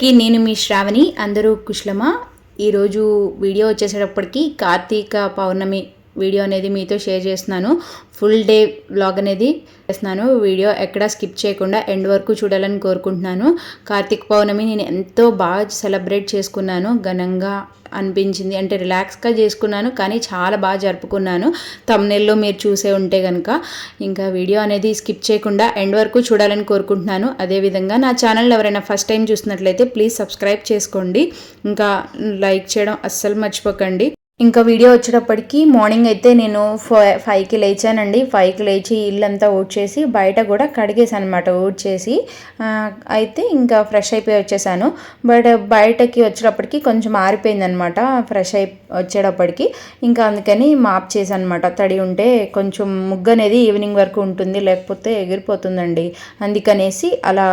అందరికీ నేను మీ శ్రావణి అందరూ కుశలమా? ఈరోజు వీడియో వచ్చేసేటప్పటికి కార్తీక పౌర్ణమి వీడియో అనేది మీతో షేర్ చేస్తున్నాను. ఫుల్ డే వ్లాగ్ అనేది చేస్తున్నాను. వీడియో ఎక్కడా స్కిప్ చేయకుండా ఎండ్ వరకు చూడాలని కోరుకుంటున్నాను. కార్తీక పౌర్ణమి నేను ఎంతో బాగా సెలబ్రేట్ చేసుకున్నాను. ఘనంగా అనిపించింది. అంటే రిలాక్స్గా చేసుకున్నాను కానీ చాలా బాగా జరుపుకున్నాను. తమ్నెల్లో మీరు చూసే ఉంటే కనుక ఇంకా వీడియో అనేది స్కిప్ చేయకుండా ఎండ్ వరకు చూడాలని కోరుకుంటున్నాను. అదేవిధంగా నా ఛానల్ ఎవరైనా ఫస్ట్ టైం చూసినట్లయితే ప్లీజ్ సబ్స్క్రైబ్ చేసుకోండి. ఇంకా లైక్ చేయడం అస్సలు మర్చిపోకండి. ఇంకా వీడియో వచ్చేటప్పటికి మార్నింగ్ అయితే నేను ఫైవ్కి లేచానండి. ఫైవ్కి లేచి ఇల్లంతా ఊడ్చేసి బయట కూడా కడిగేసాను అనమాట ఊడ్చేసి అయితే ఇంకా ఫ్రెష్ అయిపోయి వచ్చేసాను. బట్ బయటకి వచ్చేటప్పటికి కొంచెం ఆరిపోయింది అనమాట ఫ్రెష్ అయి వచ్చేటప్పటికి. ఇంకా అందుకని మాప్ చేశాను అనమాట తడి ఉంటే కొంచెం ముగ్గు అనేది ఈవినింగ్ వరకు ఉంటుంది లేకపోతే ఎగిరిపోతుందండి. అందుకనేసి అలా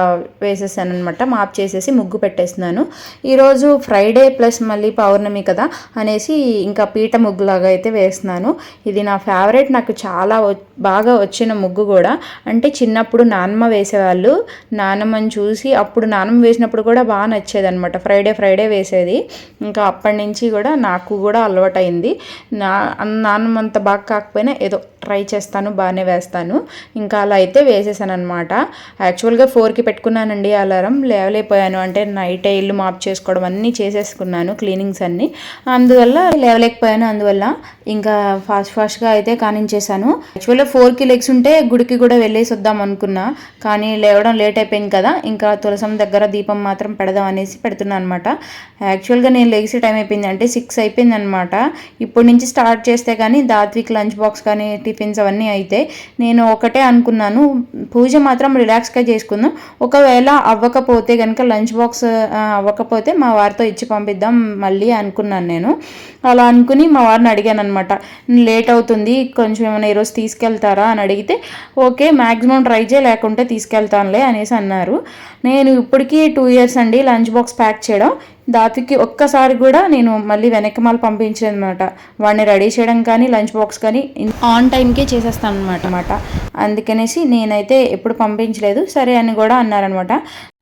వేసేసాను అనమాట మాప్ చేసేసి ముగ్గు పెట్టేస్తున్నాను. ఈరోజు ఫ్రైడే ప్లస్ మళ్ళీ పౌర్ణమి కదా అనేసి ఇంకా పీట ముగ్గులాగా అయితే వేస్తున్నాను. ఇది నా ఫేవరెట్ నాకు చాలా వ- బాగా వచ్చిన ముగ్గు కూడా. అంటే చిన్నప్పుడు నానమ్మ వేసేవాళ్ళు. నానమ్మని చూసి అప్పుడు నానమ్మ వేసినప్పుడు కూడా బాగా నచ్చేది అనమాట ఫ్రైడే ఫ్రైడే వేసేది. ఇంకా అప్పటి నుంచి కూడా నాకు కూడా అలవాటైంది. నా నానమ్మ అంత బాగా కాకపోయినా ఏదో ట్రై చేస్తాను బాగానే వేస్తాను. ఇంకా అలా అయితే వేసేసాను అనమాట యాక్చువల్గా ఫోర్కి పెట్టుకున్నానండి అలారం. లేవలేకపోయాను. అంటే నైటే ఇల్లు మాప్ చేసుకోవడం అన్నీ చేసేసుకున్నాను క్లీనింగ్స్ అన్నీ. అందువల్ల లేవలేకపోయాను. అందువల్ల ఇంకా ఫాస్ట్ ఫాస్ట్గా అయితే కానించేశాను. యాక్చువల్గా ఫోర్కి లెగ్స్ ఉంటే గుడికి కూడా వెళ్ళేసి వద్దాం అనుకున్నా. కానీ లేవడం లేట్ అయిపోయింది కదా. ఇంకా తులసం దగ్గర దీపం మాత్రం పెడదాం అనేసి పెడుతున్నాను అనమాట యాక్చువల్గా నేను లెగ్స్ టైం అయిపోయింది. అంటే సిక్స్ అయిపోయింది అనమాట ఇప్పటి నుంచి స్టార్ట్ చేస్తే కానీ దాత్విక్ లంచ్ బాక్స్ కానీ టిఫిన్స్ అవన్నీ అయితే నేను ఒకటే అనుకున్నాను. పూజ మాత్రం రిలాక్స్గా చేసుకుందాం. ఒకవేళ అవ్వకపోతే కనుక లంచ్ బాక్స్ అవ్వకపోతే మా వారితో ఇచ్చి పంపిద్దాం మళ్ళీ అనుకున్నాను నేను. అలా అనుకుని మా వారిని అడిగాను అనమాట లేట్ అవుతుంది కొంచెం ఏమైనా ఈరోజు తీసుకెళ్తారా? అని అడిగితే ఓకే మ్యాక్సిమం ట్రై చేయ లేకుంటే తీసుకెళ్తానులే అనేసి అన్నారు. నేను ఇప్పటికీ టూ ఇయర్స్ అండి లంచ్ బాక్స్ ప్యాక్ చేయడం. దాతికి ఒక్కసారి కూడా నేను మళ్ళీ వెనక్కి మాల పంపించలేదు అనమాట వాడిని రెడీ చేయడం కానీ లంచ్ బాక్స్ కానీ ఆన్ టైంకే చేసేస్తాను అనమాట అనమాట అందుకనేసి నేనైతే ఎప్పుడు పంపించలేదు. సరే అని కూడా అన్నారనమాట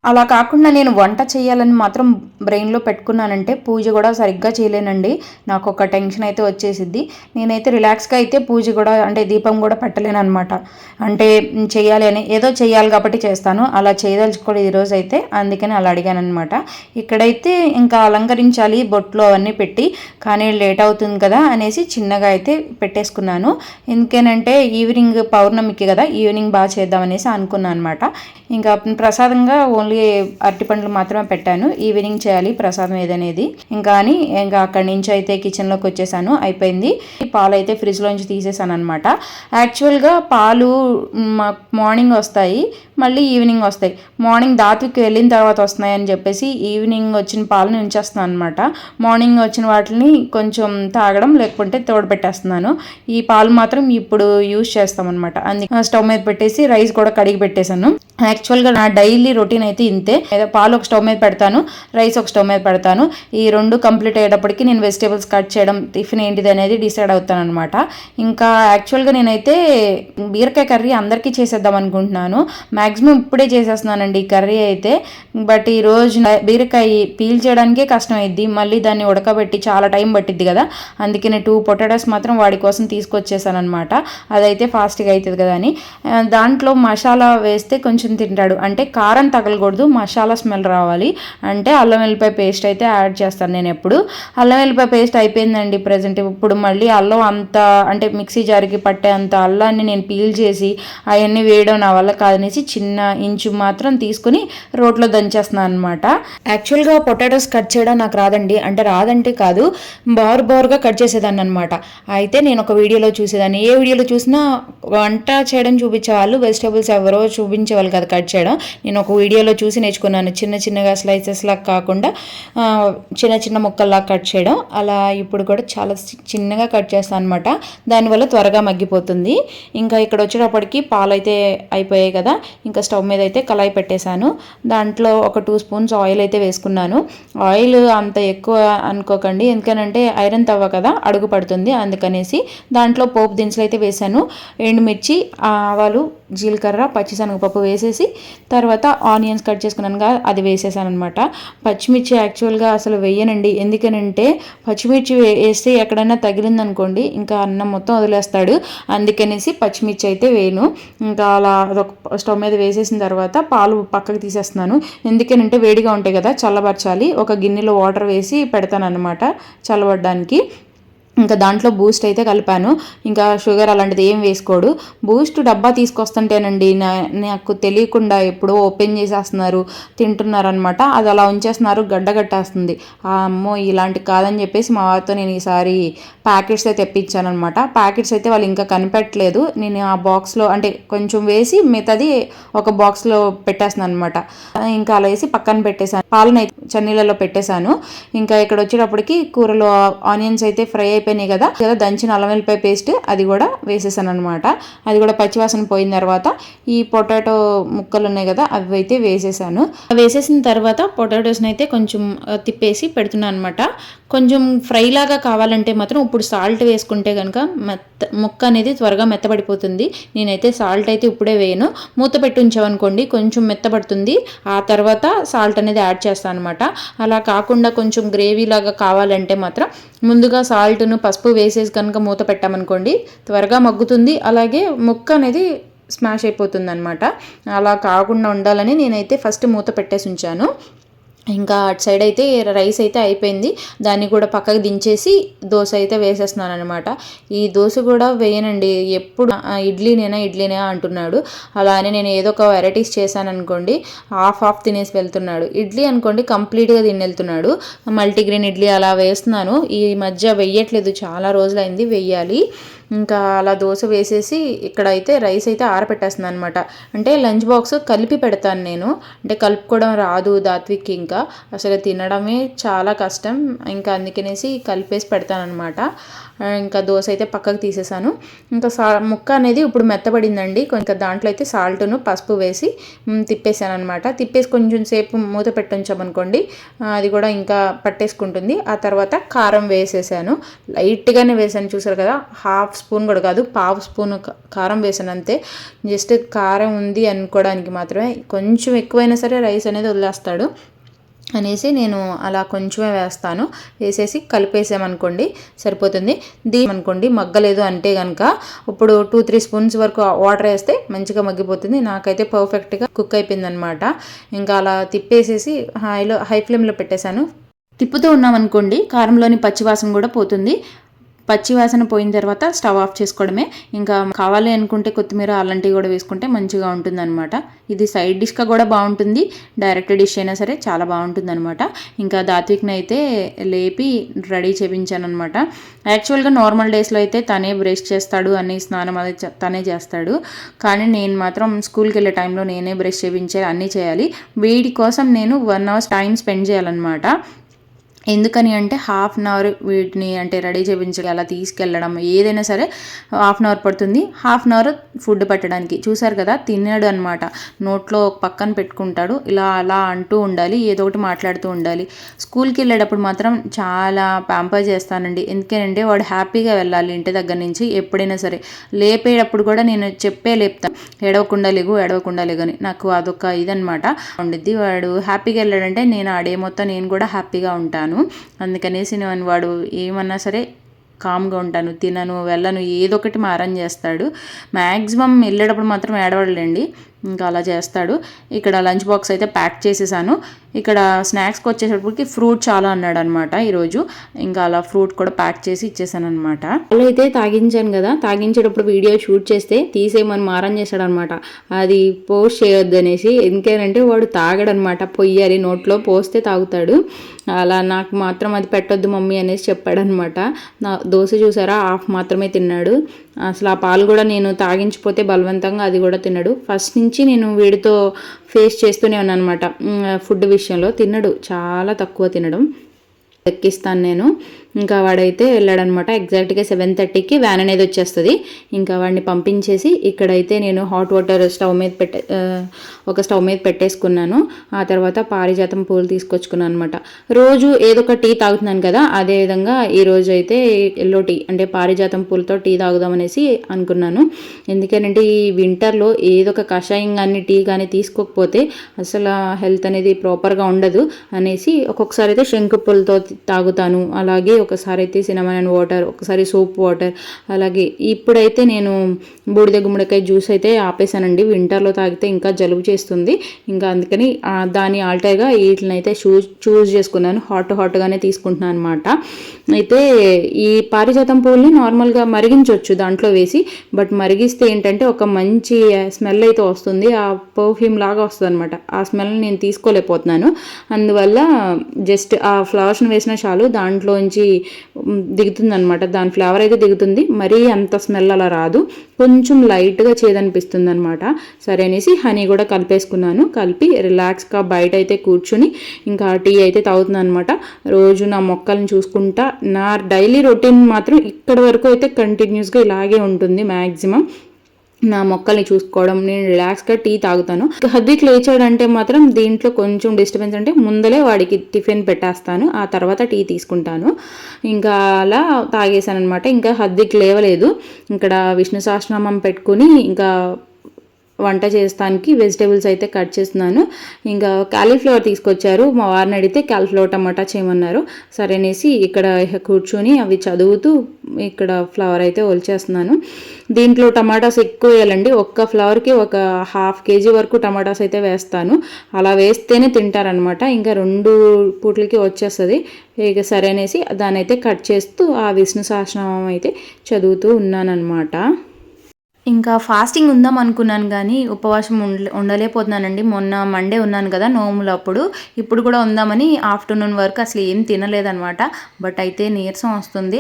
అలా కాకుండా నేను వంట చేయాలని మాత్రం బ్రెయిన్లో పెట్టుకున్నానంటే పూజ కూడా సరిగ్గా చేయలేనండి. నాకు ఒక టెన్షన్ అయితే వచ్చేసిద్ది. నేనైతే రిలాక్స్గా అయితే పూజ కూడా అంటే దీపం కూడా పెట్టలేను అనమాట అంటే చేయాలి అని ఏదో చేయాలి కాబట్టి చేస్తాను. అలా చేయదలుచుకోలేదు ఈరోజు అయితే అందుకని అలా అడిగాను అనమాట ఇక్కడైతే ఇంకా అలంకరించాలి బొట్లు అవన్నీ పెట్టి కానీ లేట్ అవుతుంది కదా అనేసి చిన్నగా అయితే పెట్టేసుకున్నాను. ఎందుకేనంటే ఈవినింగ్ పౌర్ణమికి కదా ఈవినింగ్ బాగా చేద్దాం అనేసి అనుకున్నాను అనమాట ఇంకా ప్రసాదంగా ఓన్లీ అరటిపండ్లు మాత్రమే పెట్టాను. ఈవినింగ్ చేయాలి ప్రసాదం ఏదనేది. ఇంకా అని ఇంకా అక్కడి నుంచి అయితే కిచెన్లోకి వచ్చేసాను. అయిపోయింది. పాలు అయితే ఫ్రిడ్జ్లోంచి తీసేసాను అనమాట యాక్చువల్గా పాలు మాకు మార్నింగ్ వస్తాయి మళ్ళీ ఈవినింగ్ వస్తాయి. మార్నింగ్ దాతుకి వెళ్ళిన తర్వాత వస్తున్నాయి అని చెప్పేసి ఈవినింగ్ వచ్చిన పాలను ఉంచేస్తున్నాను అనమాట మార్నింగ్ వచ్చిన వాటిని కొంచెం తాగడం లేకుంటే తోడబెట్టేస్తున్నాను. ఈ పాలు మాత్రం ఇప్పుడు యూజ్ చేస్తాం అనమాట అందుకే స్టవ్ మీద పెట్టేసి రైస్ కూడా కడిగి పెట్టేశాను. యాక్చువల్గా నా డైలీ రొటీన్ అయితే ఇంతే పాలు ఒక స్టవ్ మీద పెడతాను రైస్ ఒక స్టవ్ మీద పెడతాను. ఈ రెండు కంప్లీట్ అయ్యేటప్పటికి నేను వెజిటేబుల్స్ కట్ చేయడం టిఫిన్ ఏంటిది అనేది డిసైడ్ అవుతాను అనమాట ఇంకా యాక్చువల్గా నేనైతే బీరకాయ కర్రీ అందరికీ చేసేద్దాం అనుకుంటున్నాను. మ్యాక్సిమం ఇప్పుడే చేసేస్తున్నానండి ఈ కర్రీ అయితే. బట్ ఈ రోజు బీరకాయ పీల్ చేయడానికే కష్టం అయింది మళ్ళీ దాన్ని ఉడకబెట్టి చాలా టైం పట్టిద్ది కదా. అందుకే నేను టూ పొటాటోస్ మాత్రం వాడి కోసం తీసుకొచ్చేసాను అనమాట అదైతే ఫాస్ట్గా అవుతుంది కదా అని. దాంట్లో మసాలా వేస్తే కొంచెం తింటాడు. అంటే కారం తగలకూడదు. మసాలా స్మెల్ రావాలి. అంటే అల్లం వెల్లిపాయ పేస్ట్ అయితే యాడ్ చేస్తాను నేను ఎప్పుడు. అల్లం వెల్లిపాయ పేస్ట్ అయిపోయిందండి ప్రజెంట్ ఇప్పుడు మళ్ళీ అల్లం అంత అంటే మిక్సీ జారికి పట్టే అంత అల్లాన్ని నేను పీల్ చేసి అవన్నీ వేయడం నా వల్ల కాదనేసి చిన్న ఇంచు మాత్రం తీసుకుని రోట్లో దంచేస్తున్నాను అనమాట యాక్చువల్గా పొటాటోస్ కట్ చేయడం నాకు రాదండి. అంటే రాదంటే కాదు బార్ బార్గా కట్ చేసేదాన్ని అనమాట అయితే నేను ఒక వీడియోలో చూసేదాన్ని. ఏ వీడియోలో చూసినా వంట చేయడం చూపించేవాళ్ళు వెజిటేబుల్స్ ఎవరో చూపించేవాళ్ళు కదా కట్ చేయడం. నేను ఒక వీడియోలో చూసి నేర్చుకున్నాను. చిన్న చిన్నగా స్లైసెస్ లాగా కాకుండా చిన్న చిన్న ముక్కల్లా కట్ చేయడం. అలా ఇప్పుడు కూడా చాలా చిన్నగా కట్ చేస్తాను అనమాట దానివల్ల త్వరగా మగ్గిపోతుంది. ఇంకా ఇక్కడ వచ్చేటప్పటికి పాలు అయితే అయిపోయాయి కదా. ఇంకా స్టవ్ మీద అయితే కళాయి పెట్టేశాను. దాంట్లో ఒక టూ స్పూన్స్ ఆయిల్ అయితే వేసుకున్నాను. ఆయిల్ అంత ఎక్కువ అనుకోకండి. ఎందుకనంటే ఐరన్ తవ్వ కదా అడుగు పడుతుంది అందుకనేసి. దాంట్లో పోపు దినుసులు అయితే వేసాను ఎండుమిర్చి ఆవాలు జీలకర్ర పచ్చిశనగపప్పు వేసేసి తర్వాత ఆనియన్స్ కట్ చేసుకున్నాను కదా అది వేసేసాను అనమాట పచ్చిమిర్చి యాక్చువల్గా అసలు వేయనండి. ఎందుకనంటే పచ్చిమిర్చి వేస్తే ఎక్కడైనా తగిలిందనుకోండి ఇంకా అన్నం మొత్తం వదిలేస్తాడు. అందుకనేసి పచ్చిమిర్చి అయితే వేయను. ఇంకా అలా అదొక స్టవ్ మీద వేసేసిన తర్వాత పాలు పక్కకు తీసేస్తున్నాను. ఎందుకనంటే వేడిగా ఉంటాయి కదా చల్లబరచాలి. ఒక గిన్నెలో వాటర్ వేసి పెడతాను అనమాట చల్లబడడానికి. ఇంకా దాంట్లో బూస్ట్ అయితే కలిపాను. ఇంకా షుగర్ అలాంటిది ఏం వేసుకోడు. బూస్ట్ డబ్బా తీసుకొస్తుంటేనండి నా నాకు తెలియకుండా ఎప్పుడో ఓపెన్ చేసేస్తున్నారు తింటున్నారు అనమాట అది అలా ఉంచేస్తున్నారు గడ్డ కట్టేస్తుంది. అమ్మో ఇలాంటి కాదని చెప్పేసి మా వారితో నేను ఈసారి ప్యాకెట్స్ అయితే తెప్పించాను అనమాట ప్యాకెట్స్ అయితే వాళ్ళు ఇంకా కనిపెట్టలేదు. నేను ఆ బాక్స్లో అంటే కొంచెం వేసి మిగతాది ఒక బాక్స్లో పెట్టేస్తున్నాను అనమాట ఇంకా అలా వేసి పక్కన పెట్టేశాను. పాలను అయితే చన్నీళ్ళలో పెట్టేశాను. ఇంకా ఇక్కడ వచ్చేటప్పటికి కూరలో ఆనియన్స్ అయితే ఫ్రై అయిపోయినాయి కదా. కదా దంచిన అల్లం వెల్లిపాయ పేస్ట్ అది కూడా వేసేసాను అనమాట అది కూడా పచ్చివాసన పోయిన తర్వాత ఈ పొటాటో ముక్కలు ఉన్నాయి కదా అవి అయితే వేసేసాను. వేసేసిన తర్వాత పొటాటోస్ని అయితే కొంచెం తిప్పేసి పెడుతున్నాను అనమాట కొంచెం ఫ్రై లాగా కావాలంటే మాత్రం ఇప్పుడు సాల్ట్ వేసుకుంటే కనుక మెత్త ముక్క అనేది త్వరగా మెత్తబడిపోతుంది. నేనైతే సాల్ట్ అయితే ఇప్పుడే వేయను. మూత పెట్టి ఉంచామనుకోండి కొంచెం మెత్తబడుతుంది. ఆ తర్వాత సాల్ట్ అనేది యాడ్ చేస్తాను అనమాట అలా కాకుండా కొంచెం గ్రేవీ లాగా కావాలంటే మాత్రం ముందుగా సాల్ట్ను పసుపు వేసేసి కనుక మూత పెట్టామనుకోండి త్వరగా మగ్గుతుంది. అలాగే ముక్క అనేది స్మాష్ అయిపోతుంది అనమాట అలా కాకుండా ఉండాలని నేనైతే ఫస్ట్ మూత పెట్టేసి ఉంచాను. ఇంకా అటు సైడ్ అయితే రైస్ అయితే అయిపోయింది. దాన్ని కూడా పక్కకు దించేసి దోశ అయితే వేసేస్తున్నాను అనమాట ఈ దోశ కూడా వేయనండి. ఎప్పుడు ఇడ్లీనేనా ఇడ్లీనే అంటున్నాడు. అలానే నేను ఏదో ఒక వెరైటీస్ చేశాను అనుకోండి హాఫ్ హాఫ్ తినేసి వెళ్తున్నాడు. ఇడ్లీ అనుకోండి కంప్లీట్గా తిని వెళ్తున్నాడు మల్టీగ్రెయిన్ ఇడ్లీ అలా వేస్తున్నాను. ఈ మధ్య వెయ్యట్లేదు. చాలా రోజులైంది వెయ్యాలి. ఇంకా అలా దోశ వేసేసి ఇక్కడ అయితే రైస్ అయితే ఆరపెట్టేస్తున్నాను అనమాట అంటే లంచ్ బాక్స్ కలిపి పెడతాను నేను. అంటే కలుపుకోవడం రాదు దాత్విక్ ఇంకా. అసలు తినడమే చాలా కష్టం. ఇంకా అందుకనేసి కలిపేసి పెడతాను అనమాట ఇంకా దోశ అయితే పక్కకు తీసేసాను. ఇంకా సా ముక్క అనేది ఇప్పుడు మెత్తబడిందండి. ఇంకా దాంట్లో అయితే సాల్ట్ను పసుపు వేసి తిప్పేసాను అనమాట తిప్పేసి కొంచెం సేపు మూత పెట్టించామనుకోండి అది కూడా ఇంకా పట్టేసుకుంటుంది. ఆ తర్వాత కారం వేసేసాను. లైట్గానే వేసాను చూసారు కదా? హాఫ్ స్పూన్ కూడా కాదు పావు స్పూన్ కారం వేసాను అంతే. జస్ట్ కారం ఉంది అనుకోవడానికి మాత్రమే. కొంచెం ఎక్కువైనా సరే రైస్ అనేది వదిలేస్తాడు. అనేసి నేను అలా కొంచెమే వేస్తాను. వేసేసి కలిపేసామనుకోండి సరిపోతుంది. దీని అనుకోండి మగ్గలేదు అంటే కనుక ఇప్పుడు టూ త్రీ స్పూన్స్ వరకు వాటర్ వేస్తే మంచిగా మగ్గిపోతుంది. నాకైతే పర్ఫెక్ట్గా కుక్ అయిపోయింది అనమాట ఇంకా అలా తిప్పేసేసి హైలో హై ఫ్లేమ్లో పెట్టేశాను. తిప్పుతూ ఉన్నామనుకోండి కారంలోని పచ్చివాసన కూడా పోతుంది. పచ్చివాసన పోయిన తర్వాత స్టవ్ ఆఫ్ చేసుకోవడమే. ఇంకా కావాలి అనుకుంటే కొత్తిమీర అలాంటివి కూడా వేసుకుంటే మంచిగా ఉంటుందన్నమాట. ఇది సైడ్ డిష్గా కూడా బాగుంటుంది. డైరెక్ట్ డిష్ అయినా సరే చాలా బాగుంటుంది అనమాట ఇంకా దాత్విక్ని అయితే లేపి రెడీ చేపించాను అనమాట యాక్చువల్గా నార్మల్ డేస్లో అయితే తనే బ్రష్ చేస్తాడు అన్ని స్నానం అది తనే చేస్తాడు. కానీ నేను మాత్రం స్కూల్కి వెళ్ళే టైంలో నేనే బ్రష్ చేయించాలి అన్నీ చేయాలి. వీడి కోసం నేను వన్ అవర్ టైం స్పెండ్ చేయాలన్నమాట. ఎందుకని అంటే హాఫ్ అన్ అవర్ వీటిని అంటే రెడీ చేయించాలి అలా తీసుకెళ్ళడం ఏదైనా సరే హాఫ్ అన్ అవర్ పడుతుంది. హాఫ్ అన్ అవర్ ఫుడ్ పెట్టడానికి. చూసారు కదా? తిన్నాడు అనమాట నోట్లో పక్కన పెట్టుకుంటాడు. ఇలా అలా అంటూ ఉండాలి. ఏదో ఒకటి మాట్లాడుతూ ఉండాలి. స్కూల్కి వెళ్ళేటప్పుడు మాత్రం చాలా ప్యాంపర్ చేస్తానండి. ఎందుకనంటే వాడు హ్యాపీగా వెళ్ళాలి ఇంటి దగ్గర నుంచి ఎప్పుడైనా సరే. లేపేటప్పుడు కూడా నేను చెప్పే లేపుతాను ఎడవకుండా లేగు ఎడవకుండా లేగని అని. నాకు అదొక ఇదనమాట ఉండిద్ది. వాడు హ్యాపీగా వెళ్ళాడంటే నేను ఆడే మొత్తం నేను కూడా హ్యాపీగా ఉంటాను. అందుకనేసి నేను వాడు ఏమన్నా సరే కామ్గా ఉంటాను తినను వెళ్ళను ఏదో ఒకటి మారం చేస్తాడు. మ్యాక్సిమం వెళ్ళేటప్పుడు మాత్రం ఏడవడలేండి. ఇంకా అలా చేస్తాడు. ఇక్కడ లంచ్ బాక్స్ అయితే ప్యాక్ చేసేసాను. ఇక్కడ స్నాక్స్కి వచ్చేటప్పటికి ఫ్రూట్ చాలా అన్నాడు అనమాట ఈరోజు. ఇంకా అలా ఫ్రూట్ కూడా ప్యాక్ చేసి ఇచ్చేసాను అనమాట అలా అయితే తాగించాను కదా తాగించేటప్పుడు వీడియో షూట్ చేస్తే తీసేయమని మారం చేశాడు అనమాట అది పోస్ట్ చేయొద్దు అనేసి ఎందుకేనంటే వాడు తాగడనమాట పొయ్యాలి నోట్లో పోస్తే తాగుతాడు. అలా నాకు మాత్రం అది పెట్టొద్దు మమ్మీ అనేసి చెప్పాడనమాట. నా దోశ చూసారా హాఫ్ మాత్రమే తిన్నాడు. అసలు ఆ పాలు కూడా నేను తాగించిపోతే బలవంతంగా అది కూడా తినడు ఫస్ట్ నుంచి నేను వీడితో ఫేస్ చేస్తూనే ఉన్నాను అనమాట ఫుడ్ విషయంలో తినడు చాలా తక్కువ తినడం. ఎక్కిస్తాను నేను. ఇంకా వాడైతే వెళ్ళాడనమాట. ఎగ్జాక్ట్గా సెవెన్ థర్టీకి వ్యాన్ అనేది వచ్చేస్తుంది. ఇంకా వాడిని పంపించేసి ఇక్కడైతే నేను హాట్ వాటర్ స్టవ్ మీద పెట్టే ఒక స్టవ్ మీద పెట్టేసుకున్నాను. ఆ తర్వాత పారిజాతం పూలు తీసుకొచ్చుకున్నాను అనమాట. రోజు ఏదో ఒక టీ తాగుతున్నాను కదా అదే విధంగా అయితే ఎల్లో టీ అంటే పారిజాతం పూలతో టీ తాగుదామనేసి అనుకున్నాను. ఎందుకంటే ఈ వింటర్లో ఏదో ఒక కషాయం కానీ టీ కానీ తీసుకోకపోతే అసలు హెల్త్ అనేది ప్రాపర్గా ఉండదు అనేసి ఒక్కొక్కసారి అయితే శంకు పూలతో తాగుతాను. అలాగే ఒకసారి అయితే సినమన్ వాటర్ ఒకసారి సోప్ వాటర్ అలాగే ఇప్పుడైతే నేను బూడిద గుమ్మడికాయ జ్యూస్ అయితే ఆపేసానండి. వింటర్లో తాగితే ఇంకా జలుబు చేస్తుంది. ఇంకా అందుకని దాని ఆల్టర్గా వీటిని అయితే చూస్ చూస్ చేసుకున్నాను. హాట్ హాట్గానే తీసుకుంటున్నాను అనమాట అయితే ఈ పారిజాతం పూలని నార్మల్గా మరిగించవచ్చు దాంట్లో వేసి. బట్ మరిగిస్తే ఏంటంటే ఒక మంచి స్మెల్ అయితే వస్తుంది. ఆ పర్ఫ్యూమ్ లాగా వస్తుంది అనమాట ఆ స్మెల్ నేను తీసుకోలేకపోతున్నాను. అందువల్ల జస్ట్ ఆ ఫ్లవర్స్ని వేసిన చాలు. దాంట్లోంచి దిగుతుంది అనమాట దాని ఫ్లేవర్ అయితే దిగుతుంది. మరీ అంత స్మెల్ అలా రాదు. కొంచెం లైట్గా చేదనిపిస్తుంది అనమాట సరే అనేసి హనీ కూడా కలిపేసుకున్నాను. కలిపి రిలాక్స్గా బయట అయితే కూర్చుని ఇంకా టీ అయితే తాగుతున్నాను అనమాట రోజు నా మొక్కల్ని చూసుకుంటా నా డైలీ రొటీన్ మాత్రం ఇక్కడ వరకు అయితే కంటిన్యూస్గా ఇలాగే ఉంటుంది మ్యాక్సిమం నా మొక్కల్ని చూసుకోవడం నేను రిలాక్స్గా టీ తాగుతాను. హద్విక్ లేచాడంటే మాత్రం దీంట్లో కొంచెం డిస్టర్బెన్స్ అంటే ముందలే వాడికి టిఫిన్ పెట్టేస్తాను ఆ తర్వాత టీ తీసుకుంటాను. ఇంకా అలా తాగేశాను అనమాట ఇంకా హద్విక్ లేవలేదు. ఇక్కడ విష్ణు సహస్రనామం పెట్టుకుని ఇంకా వంట చేస్తానికి వెజిటేబుల్స్ అయితే కట్ చేస్తున్నాను. ఇంకా క్యాలీఫ్లవర్ తీసుకొచ్చారు. మా వారిని అడిగితే క్యాలీఫ్లవర్ టమాటా చేయమన్నారు. సరేనేసి ఇక్కడ కూర్చొని అవి చదువుతూ ఇక్కడ ఫ్లవర్ అయితే ఒలిచేస్తున్నాను. దీంట్లో టమాటాస్ ఎక్కువ వేయాలండి. ఒక్క ఫ్లవర్కి ఒక హాఫ్ కేజీ వరకు టమాటాస్ అయితే వేస్తాను. అలా వేస్తేనే తింటారనమాట ఇంకా రెండు పూట్లకి వచ్చేస్తుంది. ఇక సరేనేసి దాన్ని అయితే కట్ చేస్తూ ఆ విష్ణు సహస్రనామం అయితే చదువుతూ ఉన్నానన్నమాట. ఇంకా ఫాస్టింగ్ ఉందాం అనుకున్నాను కానీ ఉపవాసం ఉండ ఉండలేకపోతున్నానండి. మొన్న మండే ఉన్నాను కదా నోములు అప్పుడు. ఇప్పుడు కూడా ఉందామని ఆఫ్టర్నూన్ వరకు అసలు ఏం తినలేదనమాట బట్ అయితే నీరసం వస్తుంది.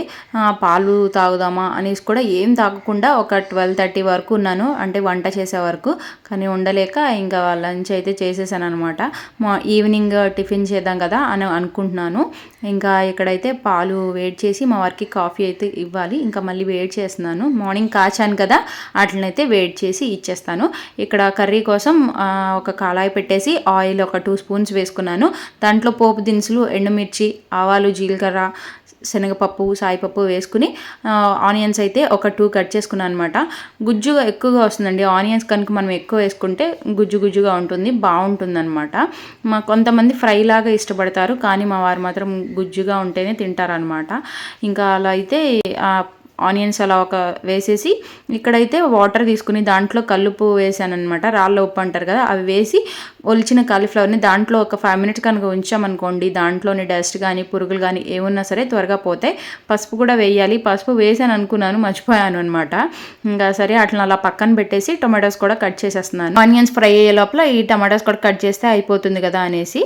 పాలు తాగుదామా అనేసి కూడా ఏం తాగకుండా ఒక ట్వెల్వ్ థర్టీ వరకు ఉన్నాను. అంటే వంట చేసే వరకు. కానీ ఉండలేక ఇంకా లంచ్ అయితే చేసేసాను అనమాట మా ఈవినింగ్ టిఫిన్ చేద్దాం కదా అని అనుకుంటున్నాను. ఇంకా ఇక్కడైతే పాలు వేడి చేసి మా వారికి కాఫీ అయితే ఇవ్వాలి. ఇంకా మళ్ళీ వేడి చేస్తున్నాను. మార్నింగ్ కాచాను కదా. వాటినైతే వేడి చేసి ఇచ్చేస్తాను. ఇక్కడ కర్రీ కోసం ఒక కళాయి పెట్టేసి ఆయిల్ ఒక టూ స్పూన్స్ వేసుకున్నాను. దాంట్లో పోపు దినుసులు ఎండుమిర్చి ఆవాలు జీలకర్ర శనగపప్పు సాయిపప్పు వేసుకుని ఆనియన్స్ అయితే ఒక టూ కట్ చేసుకున్నాను అనమాట గుజ్జుగా ఎక్కువగా వస్తుందండి. ఆనియన్స్ కనుక మనం ఎక్కువ వేసుకుంటే గుజ్జు గుజ్జుగా ఉంటుంది బాగుంటుంది అనమాట మా కొంతమంది ఫ్రై లాగా ఇష్టపడతారు కానీ మా వారు మాత్రం గుజ్జుగా ఉంటేనే తింటారనమాట ఇంకా అలా అయితే ఆనియన్స్ అలా ఒక వేసేసి ఇక్కడైతే వాటర్ తీసుకుని దాంట్లో కల్లుపు వేసాను అనమాట రాళ్ళ ఉప్పు అంటారు కదా అవి వేసి ఒలిచిన కాలీఫ్లవర్ని దాంట్లో ఒక ఫైవ్ మినిట్స్ కనుక ఉంచామనుకోండి దాంట్లోని డస్ట్ కానీ పురుగులు కానీ ఏమున్నా సరే త్వరగా పోతాయి పసుపు కూడా వేయాలి. పసుపు వేసాను అనుకున్నాను మర్చిపోయాను అనమాట ఇంకా సరే అట్లా అలా పక్కన పెట్టేసి టొమాటోస్ కూడా కట్ చేసేస్తున్నాను. ఆనియన్స్ ఫ్రై అయ్యే లోపల ఈ టమాటోస్ కూడా కట్ చేస్తే అయిపోతుంది కదా అనేసి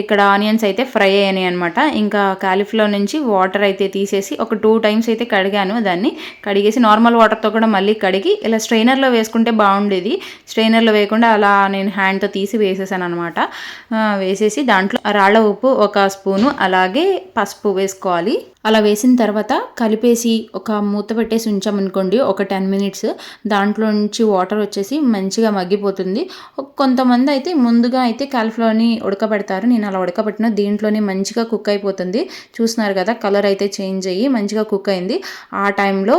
ఇక్కడ ఆనియన్స్ అయితే ఫ్రై అయ్యాయి అనమాట ఇంకా కాలీఫ్లవర్ నుంచి వాటర్ అయితే తీసేసి ఒక టూ టైమ్స్ అయితే కడిగాను. దాన్ని కడిగేసి నార్మల్ వాటర్తో కూడా మళ్ళీ కడిగి ఇలా స్ట్రైనర్లో వేసుకుంటే బాగుండేది. స్ట్రైనర్లో వేయకుండా అలా నేను హ్యాండ్తో తీసి వేసేసాను అనమాట వేసేసి దాంట్లో రాళ్ళ ఉప్పు ఒక స్పూను అలాగే పసుపు వేసుకోవాలి. అలా వేసిన తర్వాత కలిపేసి ఒక మూత పెట్టేసి ఉంచామనుకోండి ఒక టెన్ మినిట్స్. దాంట్లో నుంచి వాటర్ వచ్చేసి మంచిగా మగ్గిపోతుంది. కొంతమంది అయితే ముందుగా అయితే కాలిఫ్లవర్ని ఉడకబెడతారు. నేను అలా ఉడకబెట్టిన దీంట్లోనే మంచిగా కుక్ అయిపోతుంది. చూస్తున్నారు కదా కలర్ అయితే చేంజ్ అయ్యి మంచిగా కుక్ అయింది. ఆ టైంలో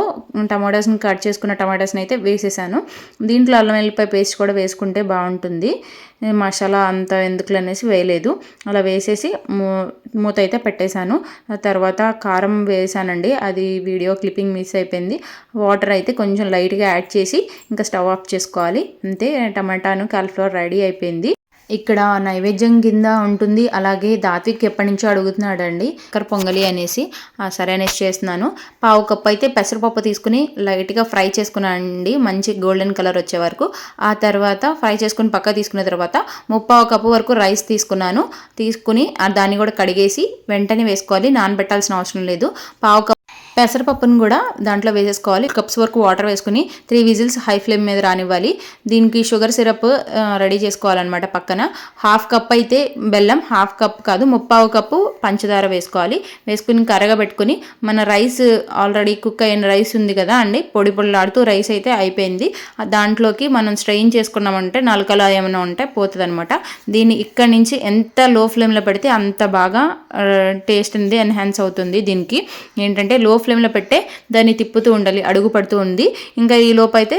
టమాటాస్ని కట్ చేసుకున్న టమాటాస్ని అయితే వేసేసాను. దీంట్లో అల్లం వెల్లిపాయ పేస్ట్ కూడా వేసుకుంటే బాగుంటుంది. మసాలా అంత ఎందుకులనేసి వేయలేదు. అలా వేసేసి మూ మూత అయితే పెట్టేశాను. తర్వాత కారం వేసానండి అది వీడియో క్లిప్పింగ్ మిస్ అయిపోయింది. వాటర్ అయితే కొంచెం లైట్గా యాడ్ చేసి ఇంకా స్టవ్ ఆఫ్ చేసుకోవాలి. అంతే టమాటాను కాలిఫ్లవర్ రెడీ అయిపోయింది. ఇక్కడ నైవేద్యం కింద ఉంటుంది. అలాగే దాత్విక్ ఎప్పటి నుంచో అడుగుతున్నాడండి. ఇక్కడ పొంగలి అనేసి. సరే అనేసి చేస్తున్నాను. పావు కప్పు అయితే పెసరపప్పు తీసుకుని లైట్గా ఫ్రై చేసుకున్నానండి. మంచి గోల్డెన్ కలర్ వచ్చే వరకు. ఆ తర్వాత ఫ్రై చేసుకుని పక్క తీసుకున్న తర్వాత ముప్పావు కప్పు వరకు రైస్ తీసుకున్నాను. తీసుకుని దాన్ని కూడా కడిగేసి వెంటనే వేసుకోవాలి. నానబెట్టాల్సిన అవసరం లేదు. పావు కప్పు పెసరపప్పును కూడా దాంట్లో వేసేసుకోవాలి. కప్స్ వరకు వాటర్ వేసుకుని త్రీ విజిల్స్ హై ఫ్లేమ్ మీద రానివ్వాలి. దీనికి షుగర్ సిరప్ రెడీ చేసుకోవాలన్నమాట పక్కన. హాఫ్ కప్ అయితే బెల్లం హాఫ్ కప్ కాదు ముప్పావు కప్పు పంచదార వేసుకోవాలి. వేసుకుని కరగబెట్టుకుని మన రైస్ ఆల్రెడీ కుక్ అయిన రైస్ ఉంది కదా అండి పొడి పొడిలాడుతూ రైస్ అయితే అయిపోయింది. దాంట్లోకి మనం స్ట్రెయిన్ చేసుకున్నామంటే నలకలా ఏమైనా ఉంటే పోతుంది అనమాట దీన్ని ఇక్కడ నుంచి ఎంత లో ఫ్లేమ్లో పెడితే అంత బాగా టేస్ట్ అనేది ఎన్హాన్స్ అవుతుంది దీనికి. ఏంటంటే లో ఫ్లేమ్లో పెట్టే దాన్ని తిప్పుతూ ఉండాలి అడుగు పడుతూ ఉంది. ఇంకా ఈ లోపైతే అయితే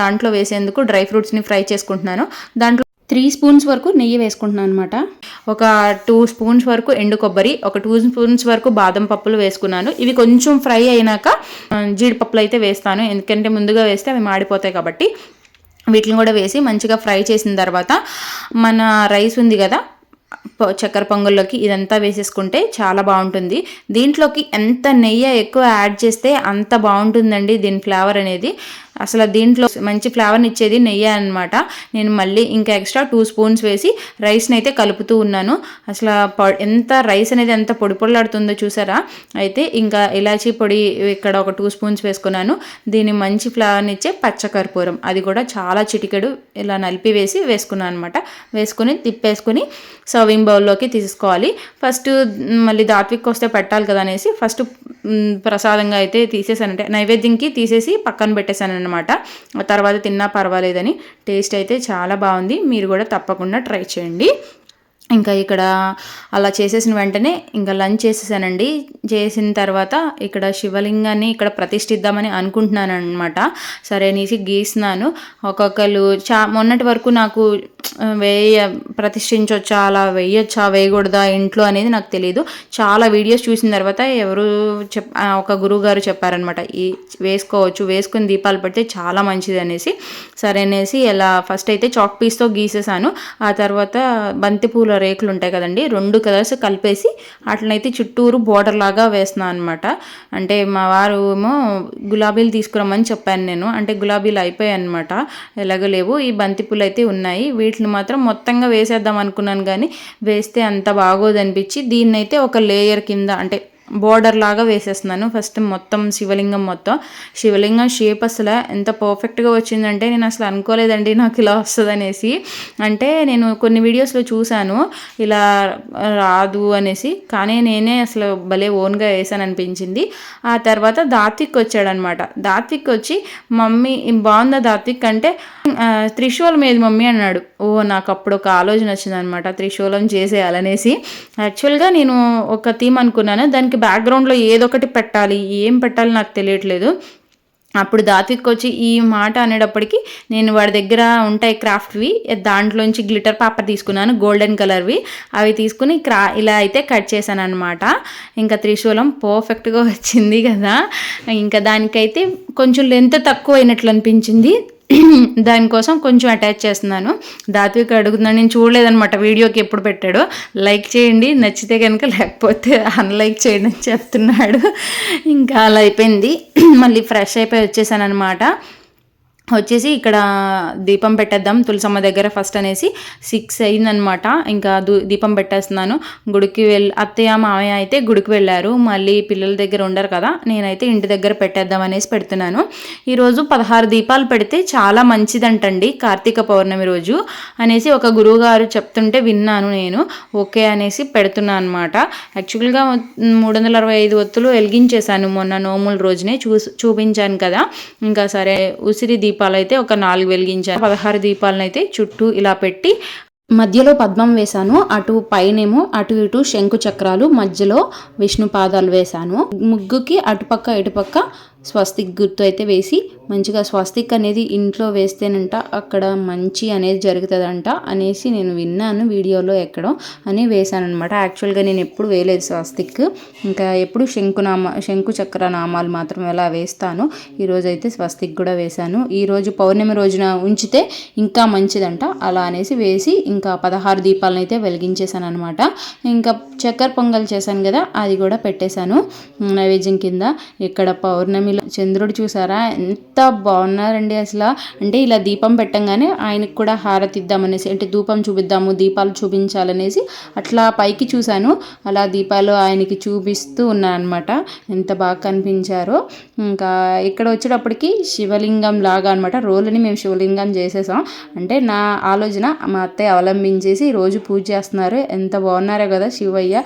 దాంట్లో వేసేందుకు డ్రై ఫ్రూట్స్ని ఫ్రై చేసుకుంటున్నాను. దాంట్లో త్రీ స్పూన్స్ వరకు నెయ్యి వేసుకుంటున్నాను అనమాట ఒక టూ స్పూన్స్ వరకు ఎండు కొబ్బరి ఒక టూ స్పూన్స్ వరకు బాదం పప్పులు వేసుకున్నాను. ఇవి కొంచెం ఫ్రై అయినాక జీడిపప్పులు అయితే వేస్తాను. ఎందుకంటే ముందుగా వేస్తే అవి మాడిపోతాయి కాబట్టి వీటిని కూడా వేసి మంచిగా ఫ్రై చేసిన తర్వాత మన రైస్ ఉంది కదా చక్కెర పొంగల్లోకి ఇదంతా వేసేసుకుంటే చాలా బాగుంటుంది. దీంట్లోకి ఎంత నెయ్యి ఎక్కువ యాడ్ చేస్తే అంత బాగుంటుందండి దీని ఫ్లేవర్ అనేది. అసలు దీంట్లో మంచి ఫ్లేవర్ని ఇచ్చేది నెయ్యి అనమాట నేను మళ్ళీ ఇంకా ఎక్స్ట్రా టూ స్పూన్స్ వేసి రైస్ని అయితే కలుపుతూ ఉన్నాను. అసలు ఎంత రైస్ అనేది ఎంత పొడి పొడిలాడుతుందో చూసారా? అయితే ఇంకా ఇలాచీ పొడి ఇక్కడ ఒక టూ స్పూన్స్ వేసుకున్నాను. దీన్ని మంచి ఫ్లేవర్ని ఇచ్చే పచ్చకర్పూరం. అది కూడా చాలా చిటికెడు ఇలా నలిపి వేసి వేసుకున్నాను అనమాట వేసుకుని తిప్పేసుకుని సర్వింగ్ బౌల్లోకి తీసుకోవాలి. ఫస్ట్ మళ్ళీ దాత్విక్ వస్తే పెట్టాలి కదా అనేసి ఫస్ట్ ప్రసాదంగా అయితే తీసేసానంటే నైవేద్యంకి తీసేసి పక్కన పెట్టేశాను అనమాట తర్వాత తిన్నా పర్వాలేదని టేస్ట్ అయితే చాలా బాగుంది. మీరు కూడా తప్పకుండా ట్రై చేయండి. ఇంకా ఇక్కడ అలా చేసేసిన వెంటనే ఇంకా లంచ్ చేసేసానండి. చేసిన తర్వాత ఇక్కడ శివలింగాన్ని ఇక్కడ ప్రతిష్ఠిద్దామని అనుకుంటున్నాను అనమాట సరే అనేసి గీసినాను. ఒక్కొక్కరు చా మొన్నటి వరకు నాకు వేయ ప్రతిష్ఠించవచ్చా అలా వేయొచ్చా వేయకూడదా ఇంట్లో అనేది నాకు తెలియదు చాలా వీడియోస్ చూసిన తర్వాత ఎవరు చెప్ ఒక గురువు గారు చెప్పారనమాట ఈ వేసుకోవచ్చు వేసుకుని దీపాలు పెడితే చాలా మంచిది అనేసి. సరే అనేసి ఇలా ఫస్ట్ అయితే చాక్ పీస్తో గీసేసాను. ఆ తర్వాత బంతిపూల రేకులు ఉంటాయి కదండి రెండు కలర్స్ కలిపేసి అట్లనైతే చుట్టూరు బోర్డర్ లాగా వేస్తున్నాను అనమాట అంటే మా వారు ఏమో గులాబీలు తీసుకురమ్మని చెప్పాను నేను. అంటే గులాబీలు అయిపోయాయి అనమాట ఎలాగో లేవు. ఈ బంతిపూలు అయితే ఉన్నాయి. వీటిని వీటిని మాత్రం మొత్తంగా వేసేద్దాం అనుకున్నాను కానీ వేస్తే అంత బాగోదనిపించి దీన్నైతే ఒక లేయర్ కింద అంటే బోర్డర్ లాగా వేసేస్తున్నాను. ఫస్ట్ మొత్తం శివలింగం మొత్తం. శివలింగం షేప్ అసలు ఎంత పర్ఫెక్ట్గా వచ్చిందంటే నేను అసలు అనుకోలేదండి నాకు ఇలా వస్తుంది అనేసి అంటే నేను కొన్ని వీడియోస్లో చూశాను. ఇలా రాదు అనేసి. కానీ నేనే అసలు భలే ఓన్గా వేసాను అనిపించింది. ఆ తర్వాత దాత్విక్ వచ్చాడనమాట. దాత్విక్ వచ్చి మమ్మీ బాగుందా దాత్విక్ అంటే త్రిశూలం ఏది మమ్మీ? అన్నాడు. ఓ నాకు అప్పుడు ఒక ఆలోచన వచ్చిందనమాట. త్రిశూలం చేసేయాలనేసి. యాక్చువల్గా నేను ఒక థీమ్ అనుకున్నాను. దానికి మనకి బ్యాక్గ్రౌండ్లో ఏదొకటి పెట్టాలి ఏం పెట్టాలి నాకు తెలియట్లేదు. అప్పుడు దాత్విక్ వచ్చి ఈ మాట అనేటప్పటికి నేను వాడి దగ్గర ఉంటాయి క్రాఫ్ట్వి దాంట్లోంచి గ్లిటర్ పేపర్ తీసుకున్నాను గోల్డెన్ కలర్వి అవి తీసుకుని క్రా ఇలా అయితే కట్ చేశాను అనమాట ఇంకా త్రిశూలం పర్ఫెక్ట్గా వచ్చింది కదా. ఇంకా దానికైతే కొంచెం లెంత్ తక్కువ అయినట్లు అనిపించింది. దానికోసం కొంచెం అటాచ్ చేస్తున్నాను. దాత్విక అడుగుతున్నాను నేను చూడలేదనమాట వీడియోకి ఎప్పుడు పెట్టాడో. లైక్ చేయండి నచ్చితే కనుక లేకపోతే అన్లైక్ చేయండి అని చెప్తున్నాడు. ఇంకా అలా అయిపోయింది. మళ్ళీ ఫ్రెష్ అయిపోయి వచ్చేసాను అనమాట వచ్చేసి ఇక్కడ దీపం పెట్టేద్దాం. తులసమ్మ దగ్గర ఫస్ట్ అనేసి సిక్స్ అయిందనమాట ఇంకా దీపం పెట్టేస్తున్నాను. గుడికి వెళ్ళి అత్తయ్య మామయ్య అయితే గుడికి వెళ్ళారు. మళ్ళీ పిల్లల దగ్గర ఉండరు కదా. నేనైతే ఇంటి దగ్గర పెట్టేద్దాం అనేసి పెడుతున్నాను. ఈరోజు పదహారు దీపాలు పెడితే చాలా మంచిదంటండి కార్తీక పౌర్ణమి రోజు అనేసి ఒక గురువు గారు చెప్తుంటే విన్నాను నేను. ఓకే అనేసి పెడుతున్నాను అనమాట యాక్చువల్గా మూడు వందల అరవై ఐదు ఒత్తులు వెలిగించేశాను. మొన్న నోముల రోజునే చూ చూపించాను కదా. ఇంకా సరే ఉసిరి దీపం దీపాలు అయితే ఒక నాలుగు వెలిగించాను పదహారు దీపాలను అయితే చుట్టూ ఇలా పెట్టి మధ్యలో పద్మం వేశాను. అటు పైనేమో అటు ఇటు శంకు చక్రాలు మధ్యలో విష్ణు పాదాలు వేశాను. ముగ్గుకి అటుపక్క ఇటుపక్క స్వస్తిక్ గుర్తు అయితే వేసి మంచిగా స్వస్తిక్ అనేది ఇంట్లో వేస్తేనంట అక్కడ మంచి అనేది జరుగుతుందంట అనేసి నేను విన్నాను వీడియోలో ఎక్కడో అని వేశాను అనమాట యాక్చువల్గా నేను ఎప్పుడు వేయలేదు స్వస్తిక్. ఇంకా ఎప్పుడు శంకునామ శంకు చక్ర నామాలు మాత్రం ఎలా వేస్తాను ఈరోజు అయితే స్వస్తిక్ కూడా వేశాను. ఈరోజు పౌర్ణమి రోజున ఉంచితే ఇంకా మంచిదంట. అలా అనేసి వేసి ఇంకా పదహారు దీపాలను అయితే వెలిగించేశాను అనమాట ఇంకా చక్కెర పొంగల్ చేశాను కదా అది కూడా పెట్టేశాను. నైవేద్యం కింద. ఇక్కడ పౌర్ణమి అందులో చంద్రుడు చూసారా? ఎంత బాగున్నారండి అసలు. అంటే ఇలా దీపం పెట్టంగానే ఆయనకు కూడా హారతి ఇద్దామనేసి అంటే ధూపం చూపిద్దాము దీపాలు చూపించాలనేసి అట్లా పైకి చూశాను. అలా దీపాలు ఆయనకి చూపిస్తూ ఉన్నానమాట ఎంత బాగా కనిపించారో. ఇంకా ఇక్కడ వచ్చేటప్పటికి శివలింగం లాగా అనమాట రోలని మేము శివలింగం చేసేసాం. అంటే నా ఆలోచన మా అత్తయ్య అవలంబించేసి రోజు పూజ చేస్తున్నారు. ఎంత బాగున్నారో కదా శివయ్య.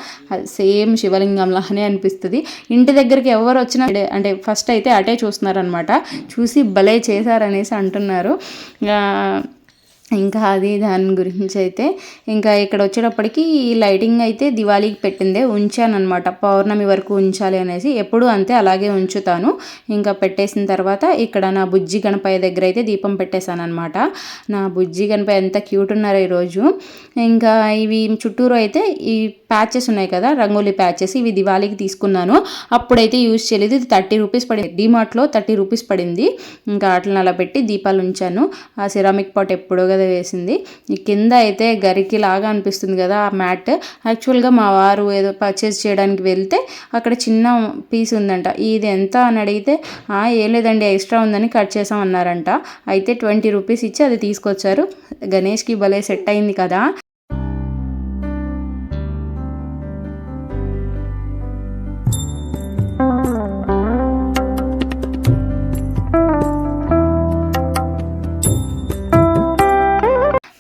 సేమ్ శివలింగం లాగానే అనిపిస్తుంది. ఇంటి దగ్గరికి ఎవరు వచ్చినా అంటే ఫస్ట్ అయితే అయితే అటే చూస్తున్నారనమాట చూసి భలే చేశారనేసి అంటున్నారు. ఇంకా అది దాని గురించి అయితే ఇంకా ఇక్కడ వచ్చేటప్పటికి ఈ లైటింగ్ అయితే దివాళీకి పెట్టిందే ఉంచాను అనమాట పౌర్ణమి వరకు ఉంచాలి అనేసి ఎప్పుడు అంతే అలాగే ఉంచుతాను. ఇంకా పెట్టేసిన తర్వాత ఇక్కడ నా బుజ్జి గణపయ్య దగ్గర అయితే దీపం పెట్టేశాను అనమాట నా బుజ్జి గణపయ్య ఎంత క్యూట్ ఉన్నారో ఈరోజు. ఇంకా ఇవి చుట్టూరు అయితే ఈ ప్యాచెస్ ఉన్నాయి కదా రంగోలీ ప్యాచెస్ ఇవి దివాళీకి తీసుకున్నాను. అప్పుడైతే యూజ్ చేయలేదు. ఇది థర్టీ రూపీస్ పడింది డిమార్ట్లో థర్టీ రూపీస్ పడింది. ఇంకా అట్లా అలా పెట్టి దీపాలు ఉంచాను. ఆ సిరామిక్ పాట్ ఎప్పుడో కదా వేసింది. కింద అయితే గరికి లాగా అనిపిస్తుంది కదా ఆ మ్యాట్. యాక్చువల్గా మా వారు ఏదో పర్చేస్ చేయడానికి వెళ్తే అక్కడ చిన్న పీస్ ఉందంట. ఇది ఎంత అని అడిగితే ఏం లేదండి ఎక్స్ట్రా ఉందని కట్ చేసాం అన్నారంట అయితే ట్వంటీ రూపీస్ ఇచ్చి అది తీసుకొచ్చారు. గణేష్కి భలే సెట్ అయింది కదా.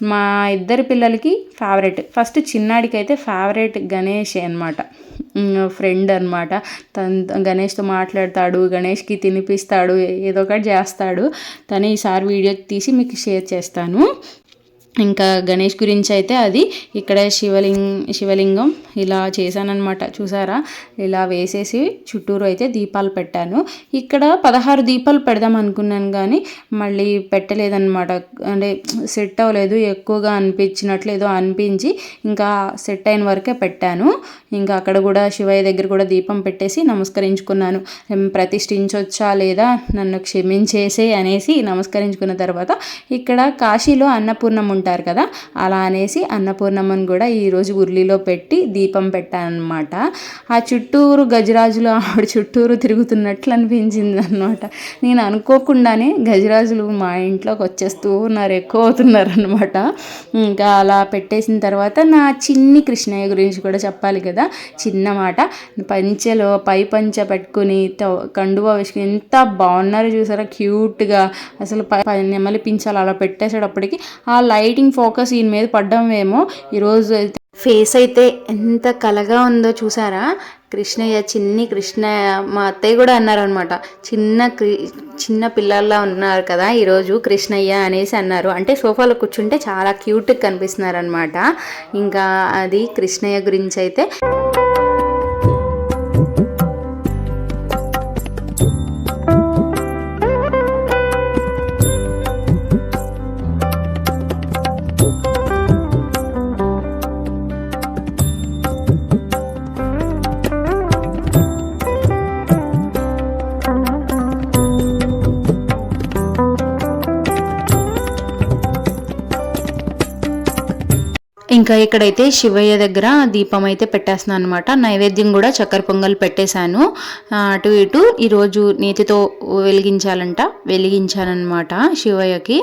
మా ఇద్దరు పిల్లలకి ఫేవరెట్ ఫస్ట్ చిన్నాడికైతే ఫేవరెట్ గణేష్ అనమాట ఫ్రెండ్ అనమాట తన గణేష్తో మాట్లాడతాడు గణేష్కి తినిపిస్తాడు ఏదో ఒకటి చేస్తాడు. తను ఈసారి వీడియో తీసి మీకు షేర్ చేస్తాను. ఇంకా గణేష్ గురించి అయితే అది ఇక్కడ శివలింగ శివలింగం ఇలా చేశానమాట చూసారా? ఇలా వేసేసి చుట్టూరు అయితే దీపాలు పెట్టాను. ఇక్కడ పదహారు దీపాలు పెడదాం అనుకున్నాను కానీ మళ్ళీ పెట్టలేదన్నమాట. అంటే సెట్ అవ్వలేదు ఎక్కువగా అనిపించినట్లు ఏదో అనిపించి ఇంకా సెట్ అయిన వరకే పెట్టాను. ఇంకా అక్కడ కూడా శివయ్య దగ్గర కూడా దీపం పెట్టేసి నమస్కరించుకున్నాను. ప్రతిష్ఠించొచ్చా లేదా నన్ను క్షమించేసే అనేసి నమస్కరించుకున్న తర్వాత ఇక్కడ కాశీలో అన్నపూర్ణం ఉంటారు కదా? అలా అనేసి అన్నపూర్ణమ్మని కూడా ఈరోజు ఉర్లిలో పెట్టి దీపం పెట్టానమాట ఆ చుట్టూరు గజరాజులు ఆవిడ చుట్టూరు తిరుగుతున్నట్లు అనిపించింది అనమాట నేను అనుకోకుండానే గజరాజులు మా ఇంట్లోకి వచ్చేస్తూ ఉన్నారు ఎక్కువ అవుతున్నారు అనమాట ఇంకా అలా పెట్టేసిన తర్వాత నా చిన్ని కృష్ణయ్య గురించి కూడా చెప్పాలి కదా? చిన్న మాట. పంచెలో పై పంచ పెట్టుకుని కండువా వేసుకుని ఎంత బాగున్నారో చూసారా? క్యూట్గా. అసలు నెమలి పించాలి అలా పెట్టేసేటప్పటికి ఆ లైట్ లైటింగ్ ఫోకస్ ఈయన మీద పడ్డం ఏమో ఈరోజు అయితే. ఫేస్ అయితే ఎంత కలగా ఉందో చూసారా? కృష్ణయ్య చిన్ని కృష్ణ మా అత్తయ్య కూడా అన్నారనమాట చిన్న చిన్న పిల్లల్లా ఉన్నారు కదా ఈరోజు కృష్ణయ్య అనేసి అన్నారు. అంటే సోఫాలో కూర్చుంటే చాలా క్యూట్గా కనిపిస్తున్నారనమాట ఇంకా అది కృష్ణయ్య గురించి అయితే. ఇంకా ఇక్కడైతే శివయ్య దగ్గర దీపం అయితే పెట్టేస్తున్నాను అనమాట నైవేద్యం కూడా చక్కెర పొంగల్ పెట్టేశాను. అటు ఇటు ఈరోజు నేతితో వెలిగించాలంట వెలిగించానమాట శివయ్యకి.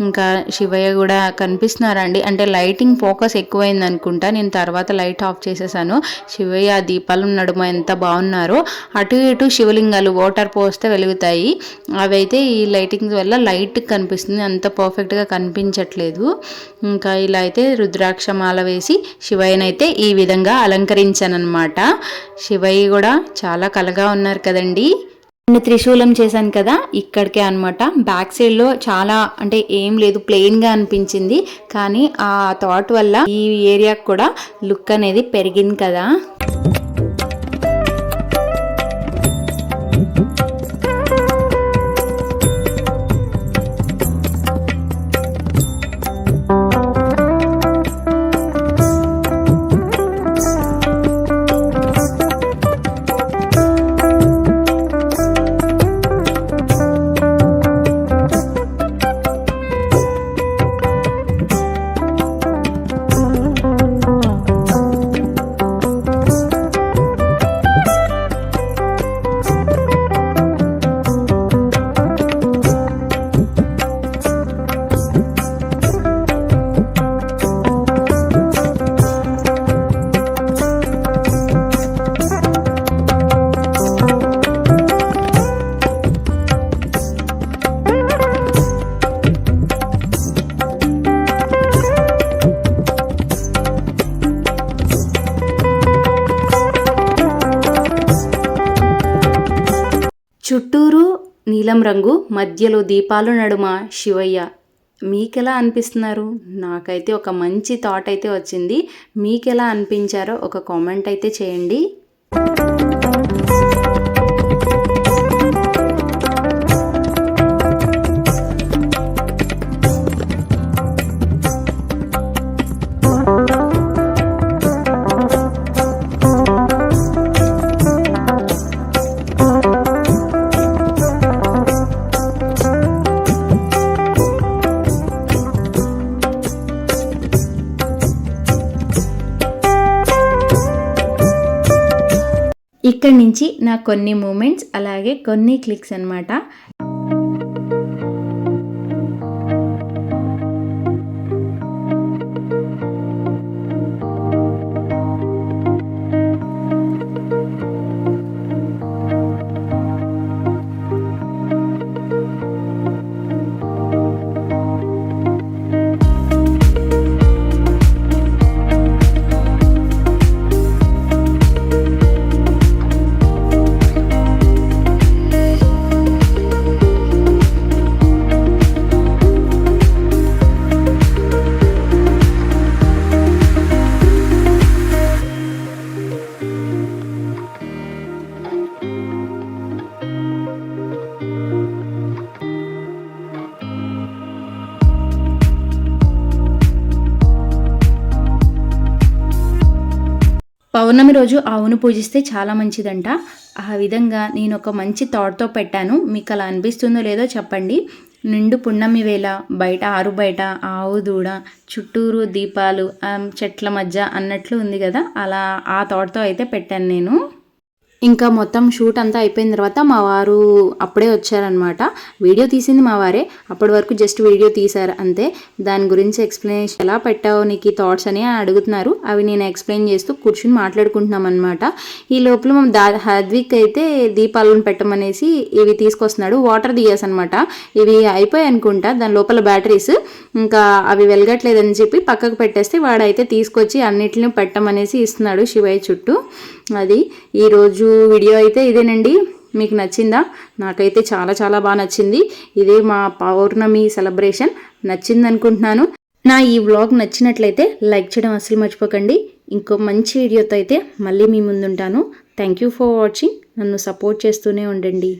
ఇంకా శివయ్య కూడా కనిపిస్తున్నారండి. అంటే లైటింగ్ ఫోకస్ ఎక్కువైంది అనుకుంటా. నేను తర్వాత లైట్ ఆఫ్ చేసేసాను. శివయ్య ఆ దీపాలు నడుమ ఎంత బాగున్నారో. అటు ఇటు శివలింగాలు వాటర్ పోస్తే వెలుగుతాయి. అవి అయితే ఈ లైటింగ్ వల్ల లైట్ కనిపిస్తుంది. అంత పర్ఫెక్ట్గా కనిపించట్లేదు. ఇంకా ఇలా అయితే రుద్రాక్ష మాల వేసి శివయ్యనైతే ఈ విధంగా అలంకరించానమాట శివయ్య కూడా చాలా కలగా ఉన్నారు కదండీ. నేను త్రిశూలం చేశాను కదా ఇక్కడికే అనమాట బ్యాక్ సైడ్లో చాలా అంటే ఏం లేదు ప్లెయిన్గా అనిపించింది. కానీ ఆ థాట్ వల్ల ఈ ఏరియాకు కూడా లుక్ అనేది పెరిగింది కదా. మధ్యలో దీపాలు నడుమ శివయ్య మీకెలా అనిపిస్తున్నారు? నాకైతే ఒక మంచి థాట్ అయితే వచ్చింది. మీకెలా అనిపించారో ఒక కామెంట్ అయితే చేయండి. అక్కడి నుంచి నా కొన్ని మూమెంట్స్ అలాగే కొన్ని క్లిక్స్ అన్నమాట. పౌర్ణమి రోజు ఆవును పూజిస్తే చాలా మంచిదంట. ఆ విధంగా నేను ఒక మంచి థాట్తో పెట్టాను. మీకు అలా అనిపిస్తుందో లేదో చెప్పండి. నిండు పున్నమి వేళ బయట ఆరు బయట ఆవు దూడ చుట్టూరు దీపాలు చెట్ల మధ్య అన్నట్లు ఉంది కదా. అలా ఆ థాట్తో అయితే పెట్టాను నేను. ఇంకా మొత్తం షూట్ అంతా అయిపోయిన తర్వాత మా వారు అప్పుడే వచ్చారనమాట వీడియో తీసింది మా వారే. అప్పటి వరకు జస్ట్ వీడియో తీశారు అంతే. దాని గురించి ఎక్స్ప్లెనేషన్ ఎలా పెట్టావు నీకు థాట్స్ అని అడుగుతున్నారు. అవి నేను ఎక్స్ప్లెయిన్ చేస్తూ కూర్చుని మాట్లాడుకుంటున్నాం అనమాట ఈ లోపల మా దా హద్విక్ అయితే దీపాలను పెట్టమనేసి ఇవి తీసుకొస్తున్నాడు. వాటర్ దియాస్ అనమాట ఇవి అయిపోయాయి అనుకుంటా. దాని లోపల బ్యాటరీస్ ఇంకా అవి వెలగట్లేదని చెప్పి పక్కకు పెట్టేస్తే వాడైతే తీసుకొచ్చి అన్నిటిని పెట్టమనేసి ఇస్తున్నాడు శివయ్య చుట్టూ. అది. ఈరోజు వీడియో అయితే ఇదేనండి. మీకు నచ్చిందా? నాకైతే చాలా చాలా బాగా నచ్చింది. ఇదే మా పౌర్ణమి సెలబ్రేషన్. నచ్చింది అనుకుంటున్నాను నా ఈ వ్లాగ్ నచ్చినట్లయితే లైక్ చేయడం అసలు మర్చిపోకండి. ఇంకో మంచి వీడియోతో అయితే మళ్ళీ మీ ముందుంటాను. థ్యాంక్ యూ ఫర్ వాచింగ్ నన్ను సపోర్ట్ చేస్తూనే ఉండండి.